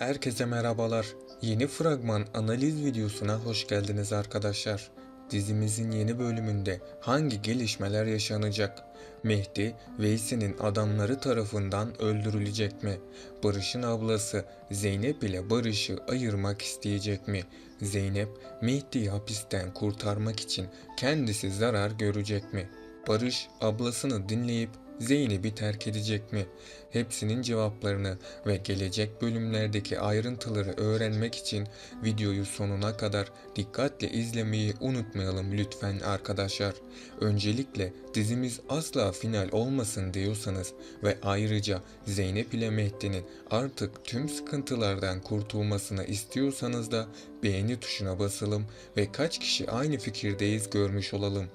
Herkese merhabalar. Yeni fragman analiz videosuna hoş geldiniz arkadaşlar. Dizimizin yeni bölümünde hangi gelişmeler yaşanacak? Mehdi, Veysi'nin adamları tarafından öldürülecek mi? Barış'ın ablası Zeynep ile Barış'ı ayırmak isteyecek mi? Zeynep, Mehdi'yi hapisten kurtarmak için kendisi zarar görecek mi? Barış, ablasını dinleyip Zeynep'i terk edecek mi? Hepsinin cevaplarını ve gelecek bölümlerdeki ayrıntıları öğrenmek için videoyu sonuna kadar dikkatle izlemeyi unutmayalım lütfen arkadaşlar. Öncelikle dizimiz asla final olmasın diyorsanız ve ayrıca Zeynep ile Mehdi'nin artık tüm sıkıntılardan kurtulmasını istiyorsanız da beğeni tuşuna basalım ve kaç kişi aynı fikirdeyiz görmüş olalım.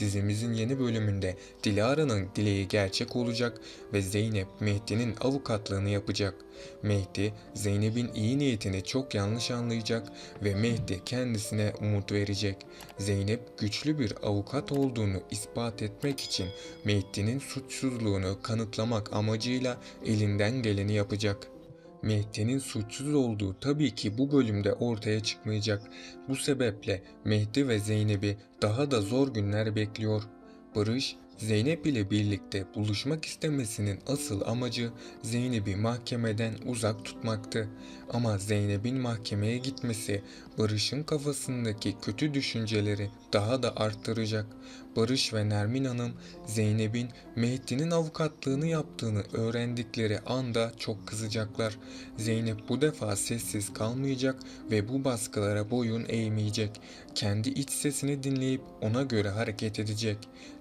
Dizimizin yeni bölümünde Dilara'nın dileği gerçek olacak ve Zeynep Mehdi'nin avukatlığını yapacak. Mehdi, Zeynep'in iyi niyetini çok yanlış anlayacak ve Mehdi kendisine umut verecek. Zeynep güçlü bir avukat olduğunu ispat etmek için Mehdi'nin suçsuzluğunu kanıtlamak amacıyla elinden geleni yapacak. Mehdi'nin suçsuz olduğu tabii ki bu bölümde ortaya çıkmayacak. Bu sebeple Mehdi ve Zeynep'i daha da zor günler bekliyor. Barış, Zeynep ile birlikte buluşmak istemesinin asıl amacı Zeynep'i mahkemeden uzak tutmaktı. Ama Zeynep'in mahkemeye gitmesi Barış'ın kafasındaki kötü düşünceleri daha da arttıracak. Barış ve Nermin Hanım Zeynep'in Mehdi'nin avukatlığını yaptığını öğrendikleri anda çok kızacaklar. Zeynep bu defa sessiz kalmayacak ve bu baskılara boyun eğmeyecek. Kendi iç sesini dinleyip ona göre hareket edecek.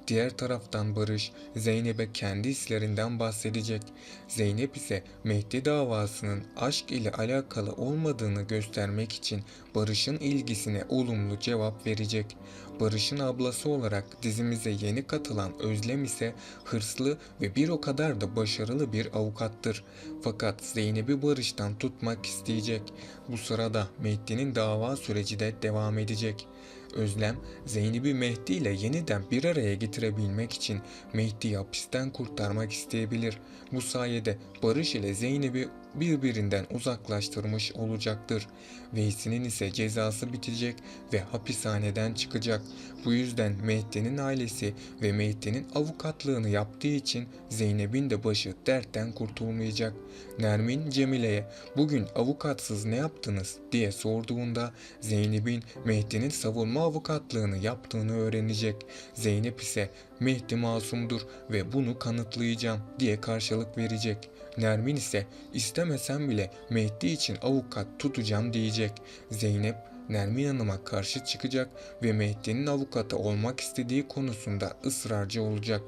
Diğer taraftan Barış Zeynep'e kendi hislerinden bahsedecek. Zeynep ise Mehdi davasının aşk ile alakalı olmadığını göstermek için Barış'ın ilgisine olumlu cevap verecek. Barış'ın ablası olarak dizimize yeni katılan Özlem ise hırslı ve bir o kadar da başarılı bir avukattır. Fakat Zeynep'i Barış'tan tutmak isteyecek. Bu sırada Mehdi'nin dava süreci de devam edecek. Özlem, Zeynep'i Mehdi ile yeniden bir araya getirebilmek için Mehdi'yi hapisten kurtarmak isteyebilir. Bu sayede Barış ile Zeynep'i birbirinden uzaklaştırmış olacaktır. Veysi'nin ise cezası bitecek ve hapishaneden çıkacak. Bu yüzden Mehdi'nin ailesi ve Mehdi'nin avukatlığını yaptığı için Zeynep'in de başı dertten kurtulmayacak. Nermin Cemile'ye bugün avukatsız ne yaptınız diye sorduğunda Zeynep'in Mehdi'nin savunma avukatlığını yaptığını öğrenecek. Zeynep ise Mehdi masumdur ve bunu kanıtlayacağım diye karşılık verecek. Nermin ise istemesem bile Mehdi için avukat tutacağım diyecek. Zeynep Nermin Hanım'a karşı çıkacak ve Mehdi'nin avukatı olmak istediği konusunda ısrarcı olacak.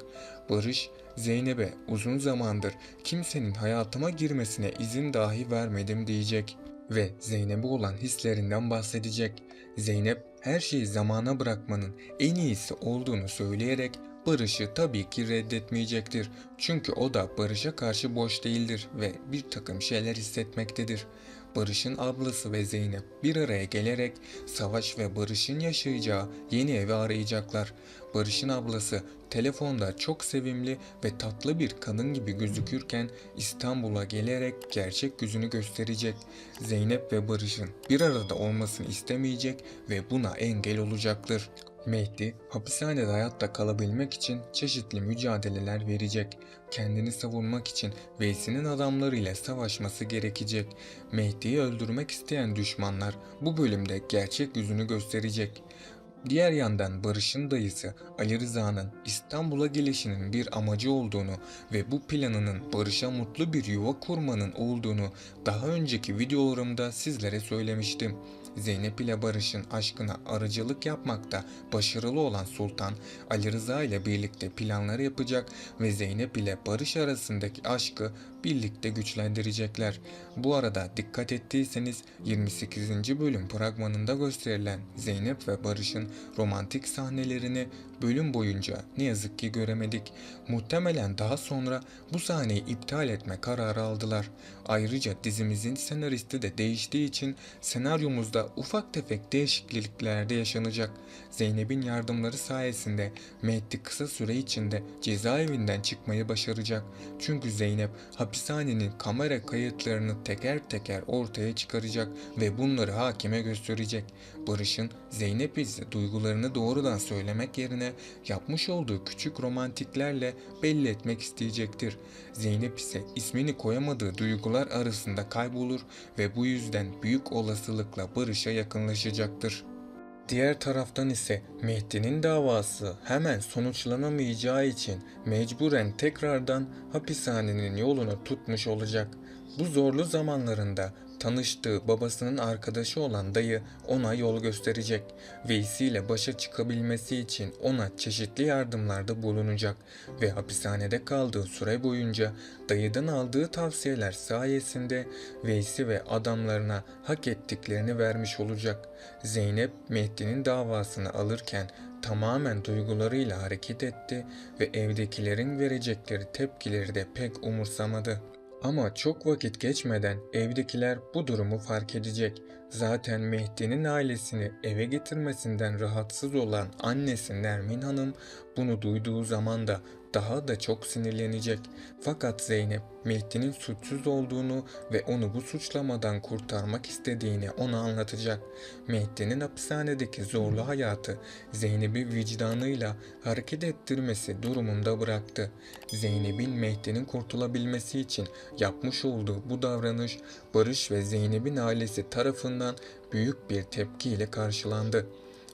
Barış, Zeynep'e uzun zamandır kimsenin hayatıma girmesine izin dahi vermedim diyecek ve Zeynep'e olan hislerinden bahsedecek. Zeynep her şeyi zamana bırakmanın en iyisi olduğunu söyleyerek Barış'ı tabii ki reddetmeyecektir. Çünkü o da Barış'a karşı boş değildir ve bir takım şeyler hissetmektedir. Barış'ın ablası ve Zeynep bir araya gelerek Savaş ve Barış'ın yaşayacağı yeni evi arayacaklar. Barış'ın ablası telefonda çok sevimli ve tatlı bir kadın gibi gözükürken İstanbul'a gelerek gerçek yüzünü gösterecek. Zeynep ve Barış'ın bir arada olmasını istemeyecek ve buna engel olacaktır. Mehdi hapishanede hayatta kalabilmek için çeşitli mücadeleler verecek. Kendini savunmak için Veysi'nin adamlarıyla savaşması gerekecek. Mehdi'yi öldürmek isteyen düşmanlar bu bölümde gerçek yüzünü gösterecek. Diğer yandan Barış'ın dayısı Ali Rıza'nın İstanbul'a gelişinin bir amacı olduğunu ve bu planının Barış'a mutlu bir yuva kurmanın olduğunu daha önceki videolarımda sizlere söylemiştim. Zeynep ile Barış'ın aşkına aracılık yapmakta başarılı olan Sultan Ali Rıza ile birlikte planları yapacak ve Zeynep ile Barış arasındaki aşkı birlikte güçlendirecekler. Bu arada dikkat ettiyseniz 28. bölüm fragmanında gösterilen Zeynep ve Barış'ın romantik sahnelerini bölüm boyunca ne yazık ki göremedik. Muhtemelen daha sonra bu sahneyi iptal etme kararı aldılar. Ayrıca dizimizin senaristi de değiştiği için senaryomuzda ufak tefek değişiklikler de yaşanacak. Zeynep'in yardımları sayesinde Mehdi kısa süre içinde cezaevinden çıkmayı başaracak. Çünkü Zeynep hapishanenin kamera kayıtlarını teker teker ortaya çıkaracak ve bunları hakime gösterecek. Barış'ın Zeynep ise duygularını doğrudan söylemek yerine yapmış olduğu küçük romantiklerle belli etmek isteyecektir. Zeynep ise ismini koyamadığı duygular arasında kaybolur ve bu yüzden büyük olasılıkla Barış'a yakınlaşacaktır. Diğer taraftan ise Mehdi'nin davası hemen sonuçlanamayacağı için mecburen tekrardan hapishanenin yolunu tutmuş olacak. Bu zorlu zamanlarında tanıştığı babasının arkadaşı olan dayı ona yol gösterecek. Veysi ile başa çıkabilmesi için ona çeşitli yardımlarda bulunacak ve hapishanede kaldığı süre boyunca dayıdan aldığı tavsiyeler sayesinde Veysi ve adamlarına hak ettiklerini vermiş olacak. Zeynep Mehdi'nin davasını alırken tamamen duygularıyla hareket etti ve evdekilerin verecekleri tepkileri de pek umursamadı. Ama çok vakit geçmeden evdekiler bu durumu fark edecek. Zaten Mehdi'nin ailesini eve getirmesinden rahatsız olan annesi Nermin Hanım bunu duyduğu zaman da daha da çok sinirlenecek. Fakat Zeynep Mehdi'nin suçsuz olduğunu ve onu bu suçlamadan kurtarmak istediğini ona anlatacak. Mehdi'nin hapishanedeki zorlu hayatı Zeynep'i vicdanıyla hareket ettirmesi durumunda bıraktı. Zeynep'in Mehdi'nin kurtulabilmesi için yapmış olduğu bu davranış Barış ve Zeynep'in ailesi tarafından büyük bir tepkiyle karşılandı.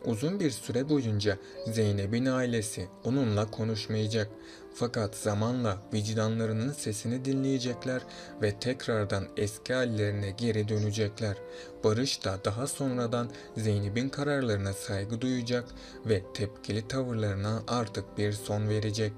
Uzun bir süre boyunca Zeynep'in ailesi onunla konuşmayacak. Fakat zamanla vicdanlarının sesini dinleyecekler ve tekrardan eski hallerine geri dönecekler. Barış da daha sonradan Zeynep'in kararlarına saygı duyacak ve tepkili tavırlarına artık bir son verecek.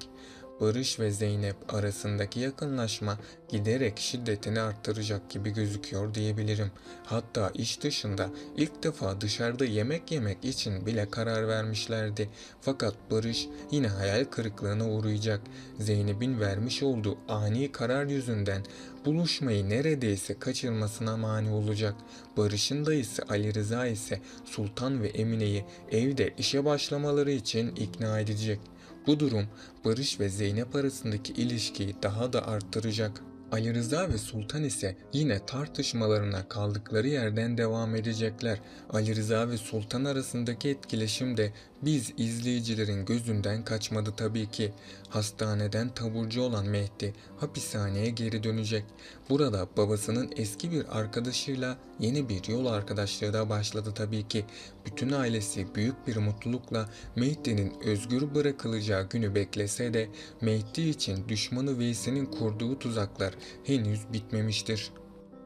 Barış ve Zeynep arasındaki yakınlaşma giderek şiddetini arttıracak gibi gözüküyor diyebilirim. Hatta iş dışında ilk defa dışarıda yemek yemek için bile karar vermişlerdi. Fakat Barış yine hayal kırıklığına uğrayacak. Zeynep'in vermiş olduğu ani karar yüzünden buluşmayı neredeyse kaçırmasına mani olacak. Barış'ın dayısı Ali Rıza ise Sultan ve Emine'yi evde işe başlamaları için ikna edecek. Bu durum Barış ve Zeynep arasındaki ilişkiyi daha da arttıracak. Ali Rıza ve Sultan ise yine tartışmalarına kaldıkları yerden devam edecekler. Ali Rıza ve Sultan arasındaki etkileşim de biz izleyicilerin gözünden kaçmadı tabii ki. Hastaneden taburcu olan Mehdi hapishaneye geri dönecek. Burada babasının eski bir arkadaşıyla yeni bir yol arkadaşlığı da başladı tabii ki. Bütün ailesi büyük bir mutlulukla Mehdi'nin özgür bırakılacağı günü beklese de Mehdi için düşmanı Veysi'nin kurduğu tuzaklar henüz bitmemiştir.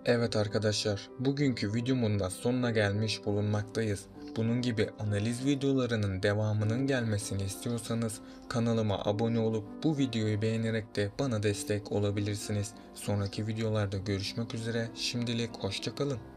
Evet arkadaşlar, bugünkü videomun da sonuna gelmiş bulunmaktayız. Bunun gibi analiz videolarının devamının gelmesini istiyorsanız kanalıma abone olup bu videoyu beğenerek de bana destek olabilirsiniz. Sonraki videolarda görüşmek üzere. Şimdilik hoşçakalın.